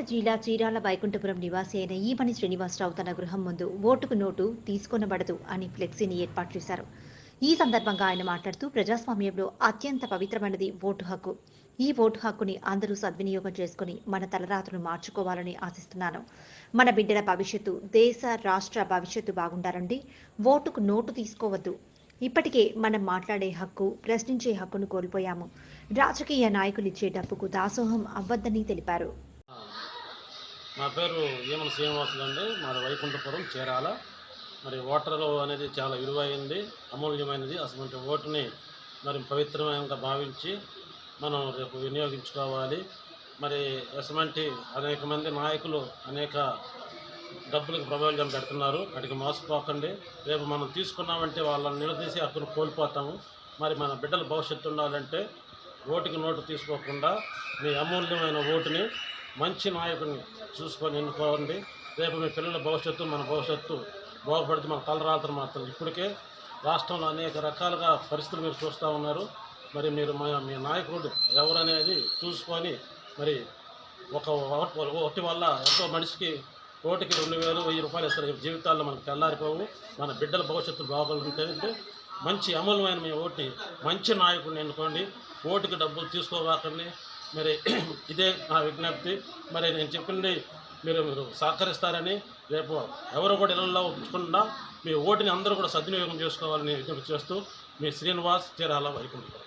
జిల్లా చీరాల వైకుంఠపురం నివాసి అయిన ఈమణి శ్రీనివాసరావు తన గృహం ముందు ఓటుకు నోటు తీసుకొనబడదు అని ఫ్లెక్సీని ఏర్పాటు చేశారు. ఈ సందర్భంగా ఆయన మాట్లాడుతూ ప్రజాస్వామ్యంలో అత్యంత పవిత్రమైనది ఓటు హక్కు. ఈ ఓటు హక్కుని అందరూ సద్వినియోగం చేసుకుని మన తలరాతను మార్చుకోవాలని ఆశిస్తున్నాను. మన బిడ్డల భవిష్యత్తు దేశ రాష్ట్ర భవిష్యత్తు బాగుండాలండి. ఓటుకు నోటు తీసుకోవద్దు. ఇప్పటికే మనం మాట్లాడే హక్కు ప్రశ్నించే హక్కును కోల్పోయాము. రాజకీయ నాయకులు ఇచ్చే డబ్బుకు దాసోహం అవ్వద్దని తెలిపారు. నా పేరు ఈమన శ్రీనివాసులు అండి మాది వైకుంఠపురం చీరాల. మరి ఓటరు అనేది చాలా విలువైంది అమూల్యమైనది. అటువంటి ఓటుని మరి పవిత్రమైనగా భావించి మనం రేపు వినియోగించుకోవాలి. మరి అటువంటి అనేక మంది నాయకులు అనేక డబ్బులకు ప్రభావితం పెడుతున్నారు. వాటికి మోసపోకండి. రేపు మనం తీసుకున్నామంటే వాళ్ళని నిలదీసి హక్కును కోల్పోతాము. మరి మన బిడ్డల భవిష్యత్తు ఉండాలంటే ఓటుకి నోటు తీసుకోకుండా మీ అమూల్యమైన ఓటుని మంచి నాయకుడిని చూసుకొని ఎన్నుకోండి. రేపు మీ పిల్లల భవిష్యత్తు మన భవిష్యత్తు బాగుపడితే మన తలరాత్రి మాత్రం ఇప్పటికే రాష్ట్రంలో అనేక రకాలుగా పరిస్థితులు మీరు చూస్తూ ఉన్నారు. మరి మీరు మా మీ నాయకుడు ఎవరనేది చూసుకొని మరి ఒక ఒకటి వల్ల ఎంతో మనిషికి కోటికి రెండు వేలు వెయ్యి రూపాయలు ఇస్తారు. జీవితాల్లో మనకు తెల్లారిపోవు. మన బిడ్డల భవిష్యత్తు బాగుంటుందంటే మంచి అమలమైన మీ ఓటి మంచి నాయకుడిని ఎన్నుకోండి. ఓటుకి డబ్బులు తీసుకోవాకండి మరి ఇదే నా విజ్ఞప్తి. మరి నేను చెప్పింది మీరు మీరు సహకరిస్తారని రేపు ఎవరు కూడా ఇళ్ళల్లో ఉంచకుండా మీ ఓటుని అందరూ కూడా సద్వినియోగం చేసుకోవాలని విజ్ఞప్తి చేస్తూ మీ శ్రీనివాస్ చీరాల వైకుంఠం